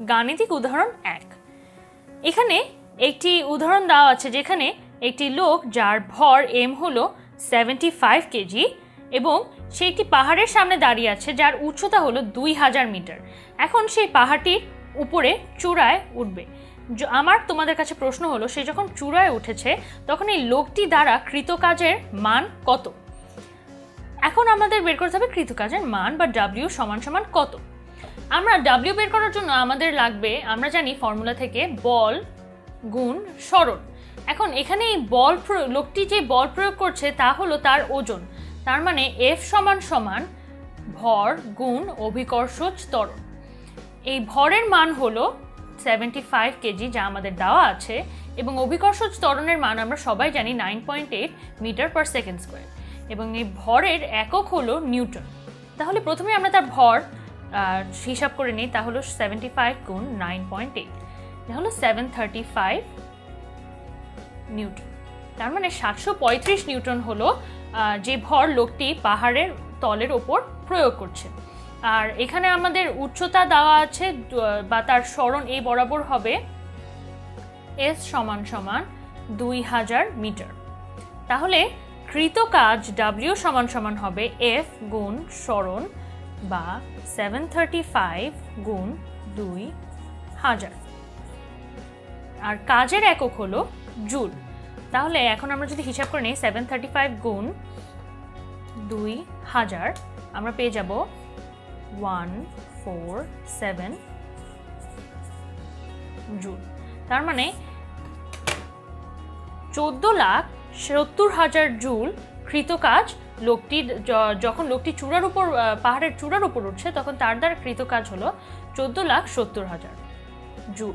গাণিতিক উদাহরণ এক। এখানে একটি উদাহরণ দেওয়া আছে যেখানে একটি লোক যার ভর এম হলো সেভেন্টি ফাইভ কেজি এবং সে একটি পাহাড়ের সামনে দাঁড়িয়ে আছে যার উচ্চতা হলো দুই হাজার মিটার। এখন সেই পাহাড়টির উপরে চূড়ায় উঠবে। আমার তোমাদের কাছে প্রশ্ন হলো, সে যখন চূড়ায় উঠেছে, তখন এই লোকটি দ্বারা কৃতকাজের মান কত? এখন আমাদের বের করতে হবে কৃতকাজের মান বা ডাব্লিউ সমান সমান কত? আমরা ডাব্লিউ বের করার জন্য আমাদের লাগবে, আমরা জানি ফর্মুলা থেকে বল গুণ সরণ। এখন এখানে এই বল লোকটি যে বল প্রয়োগ করছে তা হলো তার ওজন। তার মানে এফ সমান সমান ভর গুণ অভিকর্ষজ ত্বরণ। এই ভরের মান হলো সেভেন্টি ফাইভ কেজি যা আমাদের দেওয়া আছে এবং অভিকর্ষজ ত্বরণের মান আমরা সবাই জানি nine point eight metre per second square এবং এই ভরের একক হলো নিউটন। তাহলে প্রথমে আমরা তার ভর হিসাব করে নিই, তা হলো সেভেন্টি ফাইভ গুণ নাইন পয়েন্ট এইট হলো সেভেন থার্টি ফাইভ নিউটন তার মানে সাতশো পঁয়ত্রিশ নিউটন হলো যে ভর লোকটি পাহাড়ের তলের ওপর প্রয়োগ করছে। আর এখানে আমাদের উচ্চতা দেওয়া আছে বা তার স্মরণ এই বরাবর হবে এস সমান সমান দুই হাজার মিটার। তাহলে কৃত কাজ ডাব্লিউ সমান সমান হবে এফ গুণ স্মরণ বা সেভেন থার্টি ফাইভ গুণ দুই হাজার। আর কাজের একক হলো জুল। তাহলে এখন আমরা যদি হিসাব করে নিই সেভেন থার্টি ফাইভ গুণ দুই হাজার, আমরা পেয়ে যাব ওয়ান ফোর সেভেন জুল। তার মানে চোদ্দ লাখ সত্তর হাজার জুল কৃতকাজ লোকটি যখন লোকটি চূড়ার উপর পাহাড়ের চূড়ার উপর উঠছে, তখন তার দ্বারা কৃতকাজ হলো চোদ্দ লাখ সত্তর হাজার। জুল